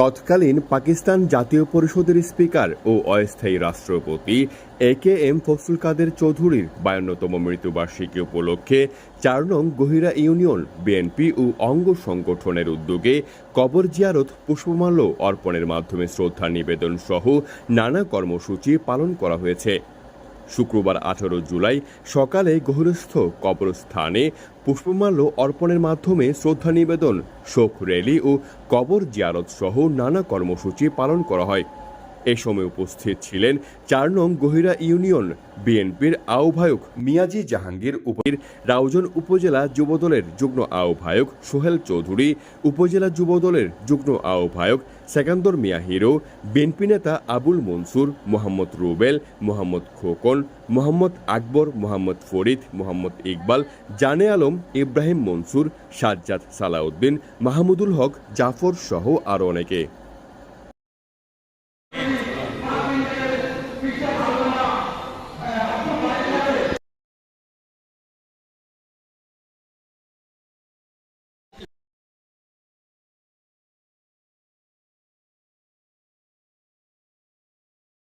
তৎকালীন পাকিস্তান জাতীয় পরিষদের স্পিকার ও অস্থায়ী রাষ্ট্রপতি এ কে এম ফজলুল কাদের চৌধুরীর বায়ান্নতম মৃত্যুবার্ষিকী উপলক্ষে চার নং গহিরা ইউনিয়ন, বিএনপি ও অঙ্গ সংগঠনের উদ্যোগে কবর জিয়ারত, পুষ্পমাল্য অর্পণের মাধ্যমে শ্রদ্ধা নিবেদন সহ নানা কর্মসূচি পালন করা হয়েছে। শুক্রবার আঠারো জুলাই সকালে গহরস্থ কবরস্থানে পুষ্পমাল্য অর্পণের মাধ্যমে শ্রদ্ধা নিবেদন, শোক র্যালি ও কবর জিয়ারত সহ নানা কর্মসূচি পালন করা হয়। এ সময় উপস্থিত ছিলেন চার নং গহিরা ইউনিয়ন বিএনপির আহ্বায়ক মিয়াজি জাহাঙ্গীর উপর রাউজন উপজেলা যুবদলের যুগ্ম আহ্বায়ক সোহেল চৌধুরী, উপজেলা যুবদলের যুগ্ম আহ্বায়ক সেকান্দর মিয়া হিরো, বিএনপি নেতা আবুল মনসুর, মোহাম্মদ রুবেল, মোহাম্মদ খোকন, মোহাম্মদ আকবর, মোহাম্মদ ফরিদ, মোহাম্মদ ইকবাল, জানে আলম, ইব্রাহিম মনসুর, সাজ্জাদ সালাউদ্দিন, মাহমুদুল হক, জাফর সহ আরও অনেকে।